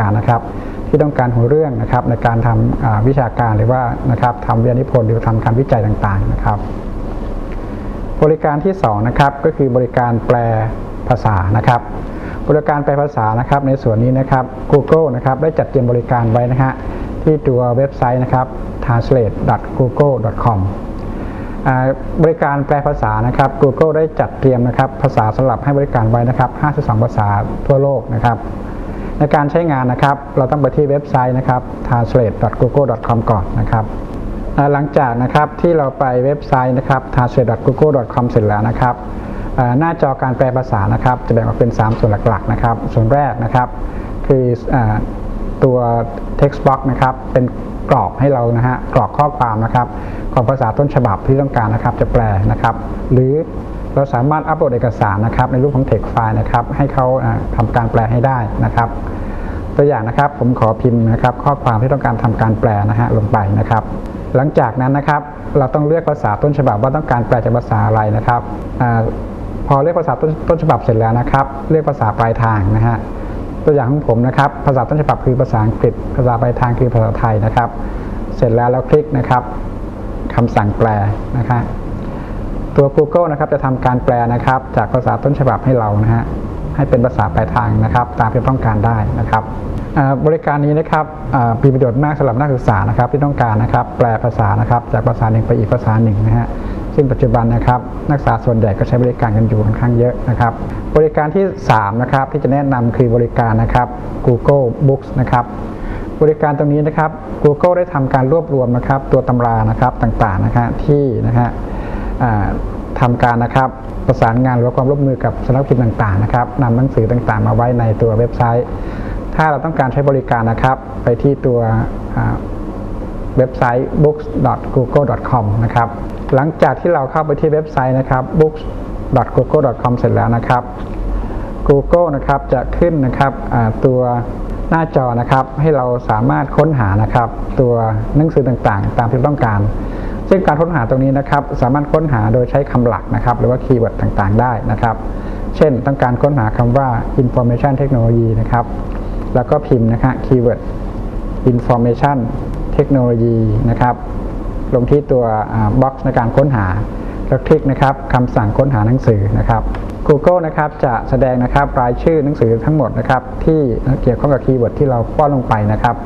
การนะครับที่ต้องการหัวเรื่องนะครับในการทำอ่าวิชาการหรือว่านะครับทำวิทยานิพนธ์หรือทำการวิจัยต่างๆนะครับ บริการที่2นะครับก็คือบริการแปลภาษานะครับ บริการแปลภาษานะครับในส่วนนี้นะครับ Google นะครับได้จัดเตรียมบริการไว้นะฮะที่ตัวเว็บไซต์นะครับ translate.google.com บริการแปลภาษานะครับ Google ได้จัดเตรียมนะครับภาษาสำหรับให้บริการไว้นะครับ 52 ภาษาทั่วโลกนะครับ ในการใช้งานนะครับ เราต้องไปที่เว็บไซต์นะครับ translate.google.com ก่อนนะครับหลังจากนะครับที่เราไปเว็บไซต์นะครับ translate.google.com เสร็จแล้วนะครับหน้าจอการแปลภาษานะครับ จะแบ่งออกเป็น 3 ส่วนหลักๆนะครับ ส่วนแรกนะครับ คืออตัว text box นะครับ เป็นกรอบให้เรานะฮะกรอกข้อความนะครับ ของภาษาต้นฉบับที่ต้องการนะครับจะแปลนะครับ หรือ เราสามารถอัปโหลดเอกสารนะครับในรูปของ text file นะครับให้เขาอ่าทำการแปลให้ได้นะครับ ตัวอย่างนะครับผมขอพิมพ์นะครับข้อความที่ต้องการทำการแปลนะฮะลงไปนะครับ หลังจากนั้นนะครับเราต้องเลือกภาษาต้นฉบับว่าต้องการแปลจากภาษาอะไรนะครับอพอเลือกภาษาต้นต้นฉบับเสร็จแล้วนะครับ เลือกภาษาปลายทางนะฮะตัวอย่างของผมนะครับ ภาษาต้นฉบับคือภาษาอังกฤษ ภาษาปลายทางคือภาษาไทยนะครับ เสร็จแล้วเราคลิกนะครับคำสั่งแปลนะครับ ตัว Google นะครับจะทำการแปลนะครับ จากภาษาต้นฉบับให้เรานะฮะให้เป็นภาษาปลายทางนะครับ ตามที่ต้องการได้นะครับบริการนี้นะครับมีประโยชน์มากสำหรับนักศึกษานะครับ ที่ต้องการนะครับ แปลภาษานะครับ จากภาษาหนึ่งไปอีกภาษาหนึ่งนะฮะซึ่งปัจจุบันนะครับ นักศึกษาส่วนใหญ่ก็ใช้บริการกันอยู่ค่อนข้างเยอะนะครับ บริการที่ 3 นะครับ ที่จะแนะนำคือบริการนะครับ Google Books นะครับบริการตรงนี้นะครับ Google ได้ทำการรวบรวมนะครับ ตัวตำรานะครับต่างๆนะฮะที่นะฮะ อ่าทำการนะครับประสานงานหรือความร่วมมือกับสำนักพิมพ์ต่างๆนะครับนำหนังสือต่างๆ มาไว้ในตัวเว็บไซต์ ถ้าเราต้องการใช้บริการนะครับ ไปที่ตัวเว็บไซต์ books.google.com นะครับหลังจากที่เราเข้าไปที่เว็บไซต์นะครับ books.google.com เสร็จแล้วนะครับ Google นะครับจะขึ้นนะครับตัวหน้าจอนะครับให้เราสามารถค้นหานะครับ ตัวหนังสือต่างๆ ตามที่ต้องการ ซึ่งการค้นหาตรงนี้นะครับสามารถค้นหาโดยใช้คำหลักนะครับหรือว่าคีย์เวิร์ดต่างๆ ได้นะครับ เช่นต้องการค้นหาคำว่า information technology นะครับแล้วก็พิมพ์นะฮะคีย์เวิร์ด information เทคโนโลยีนะครับลงที่ตัวบ็อกซ์ในการค้นหาแล้วคลิกนะครับคำสั่งค้นหาหนังสือนะครับ Google นะครับจะแสดงนะครับรายชื่อหนังสือทั้งหมดนะครับที่เกี่ยวข้องกับคีย์เวิร์ดที่เราป้อนลงไปนะครับ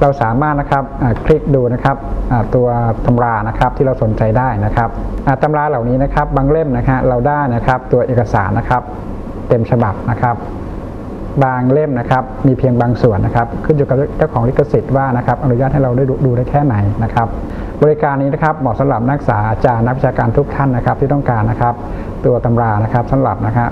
เราสามารถนะครับคลิกดูนะครับตัวตำรานะครับที่เราสนใจได้นะครับตำราเหล่านี้นะครับบางเล่มนะฮะเราได้นะครับตัวเอกสารนะครับเต็มฉบับนะครับ บางเล่มนะครับมีเพียงบางส่วนนะครับ ขึ้นอยู่กับเจ้าของลิขสิทธิ์ว่านะครับอนุญาตให้เราได้ดูได้แค่ไหนนะครับ บริการนี้นะครับเหมาะสำหรับนักศึกษาอาจารย์นักวิชาการทุกท่านนะครับ ที่ต้องการนะครับ ตัวตำรานะครับสำหรับนะครับ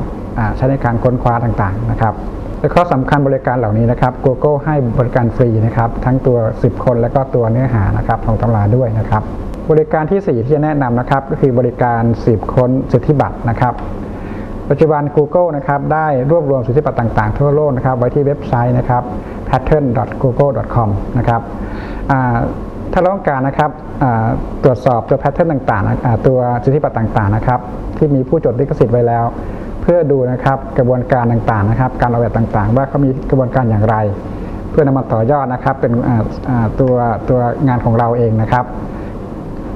ใช้ในการค้นคว้าต่างๆนะครับ และข้อสำคัญบริการเหล่านี้นะครับ Google ให้บริการฟรีนะครับ ทั้งตัว 10 คนและก็ตัวเนื้อหานะครับของตำราด้วยนะครับ บริการที่ 4 ที่จะแนะนำนะครับก็คือบริการสืบค้นสิทธิบัตรนะครับ ปัจจุบัน Google นะครับได้รวบรวมสิทธิบัตรต่างๆ ทั่วโลกนะครับไว้ที่เว็บไซต์นะครับ pattern.google.com นะครับถ้าเราต้องการนะครับตรวจสอบตัวแพทเทิร์นต่างๆ ตัวสิทธิบัตรต่างๆนะครับที่มีผู้จดลิขสิทธิ์ไว้แล้ว เพื่อดูนะครับกระบวนการต่างๆนะครับ การออกแบบต่างๆ ว่าเขามีกระบวนการอย่างไร เพื่อนำมาต่อยอดนะครับ เป็นตัวตัวงานของเราเองนะครับ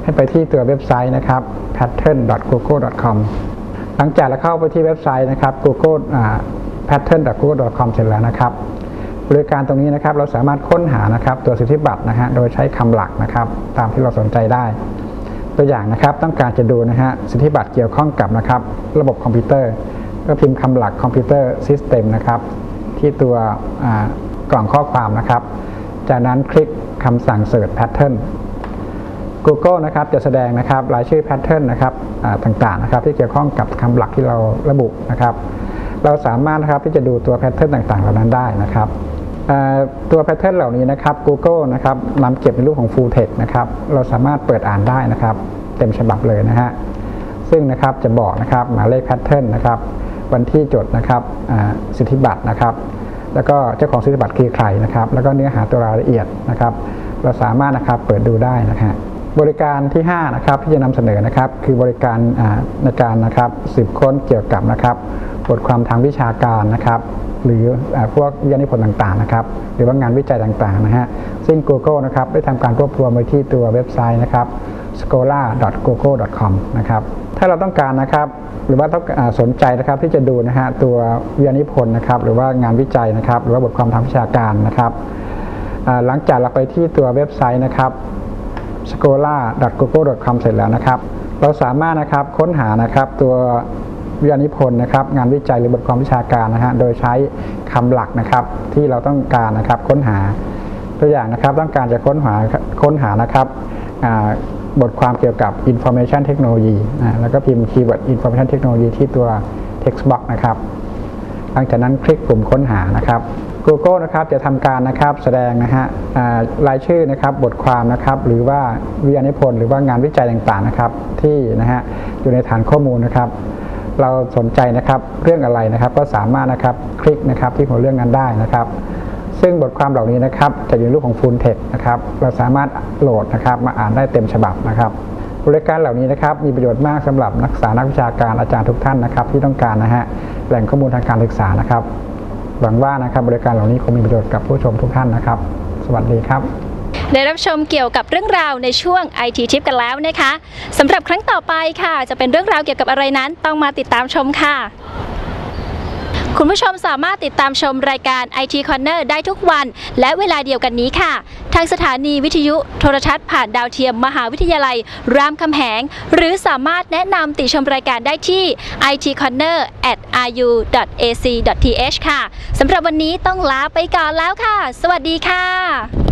ให้ไปที่ตัวเว็บไซต์นะครับ pattern.google.com หลังจากเราเข้าไปที่เว็บไซต์นะครับ google pattern.google.com เสร็จแล้วนะครับ บริการตรงนี้นะครับเราสามารถค้นหานะครับตัวสิทธิบัตรนะฮะโดยใช้คำหลักนะครับ ตามที่เราสนใจได้ ตัวอย่างนะครับต้องการจะดูนะฮะสิทธิบัตรเกี่ยวข้องกับนะครับ ระบบคอมพิวเตอร์ ก็พิมพ์คำหลักคอมพิวเตอร์ซิสเต็มนะครับ ที่ตัวกล่องข้อความนะครับ จากนั้นคลิกคำสั่ง Search Pattern Google นะครับจะแสดงนะครับรายชื่อแพทเทิร์นนะครับอ่าต่างๆนะครับ ที่เกี่ยวข้องกับคำหลักที่เราระบุนะครับ เราสามารถนะครับที่จะดูตัวแพทเทิร์นต่างๆเหล่านั้นได้นะครับ ตัวแพทเทิร์นเหล่านี้นะครับ Google นะครับนำเก็บในรูปของ Full Text นะครับ เราสามารถเปิดอ่านได้นะครับ เต็มฉบับเลยนะฮะ ซึ่งนะครับจะบอกนะครับหมายเลขแพทเทิร์นนะครับ วันที่จดนะครับสิทธิบัตรนะครับ แล้วก็เจ้าของสิทธิบัตรคือใครนะครับ แล้วก็เนื้อหาตัวรายละเอียดนะครับ เราสามารถนะครับเปิดดูได้นะฮะบริการที่5นะครับที่จะนำเสนอนะครับ คือบริการในการนะครับสืบค้นเกี่ยวกับนะครับ บทความทางวิชาการนะครับ หรือพวกวิทยานิพนธ์ต่างๆนะครับหรือว่างานวิจัยต่างๆนะฮะซึ่ง Google นะครับได้ทำการรวบรวมไว้ที่ตัวเว็บไซต์นะครับ scholar.google.com นะครับถ้าเราต้องการนะครับหรือว่าต้องสนใจนะครับที่จะดูนะฮะตัววิทยานิพนธ์นะครับหรือว่างานวิจัยนะครับ หรือว่าบทความทางวิชาการนะครับหลังจากเราไปที่ตัวเว็บไซต์นะครับ scholar.google.com เสร็จแล้วนะครับ เราสามารถนะครับค้นหานะครับตัว วิทยานิพนธ์นะครับ งานวิจัยหรือบทความวิชาการนะฮะโดยใช้คำหลักนะครับที่เราต้องการนะครับค้นหาตัวอย่างนะครับต้องการจะค้นหาค้นหานะครับบทความเกี่ยวกับ information technology นะแล้วก็พิมพ์คีย์เวิร์ด information technology ที่ตัว text box นะครับหลังจากนั้นคลิกปุ่มค้นหานะครับ Google นะครับจะทำการนะครับแสดงนะฮะรายชื่อนะครับบทความนะครับ หรือว่าวิทยานิพนธ์หรือว่างานวิจัยต่างๆนะครับ ที่นะฮะอยู่ในฐานข้อมูลนะครับ เราสนใจนะครับเรื่องอะไรนะครับก็สามารถนะครับคลิกนะครับที่หัวเรื่องนั้นได้นะครับ ซึ่งบทความเหล่านี้นะครับจะอยู่ในรูปของ full text นะครับเราสามารถโหลดนะครับมาอ่านได้เต็มฉบับนะครับบริการเหล่านี้นะครับมีประโยชน์มากสำหรับนักศึกษานักวิชาการอาจารย์ทุกท่านนะครับที่ต้องการนะฮะแหล่งข้อมูลทางการศึกษานะครับหวังว่านะครับบริการเหล่านี้คงมีประโยชน์กับผู้ชมทุกท่านนะครับ สวัสดีครับ ได้รับชมเกี่ยวกับเรื่องราวในช่วง IT Tip กันแล้วนะคะสำหรับครั้งต่อไปค่ะ จะเป็นเรื่องราวเกี่ยวกับอะไรนั้นต้องมาติดตามชมค่ะ คุณผู้ชมสามารถติดตามชมรายการ IT Corner ได้ทุกวัน และเวลาเดียวกันนี้ค่ะ ทางสถานีวิทยุโทรทัศน์ผ่านดาวเทียมมหาวิทยาลัย รามคำแหง หรือสามารถแนะนำติชมรายการได้ที่ itcorner at ru.ac.th ค่ะสำหรับวันนี้ต้องลาไปก่อนแล้วค่ะ สวัสดีค่ะ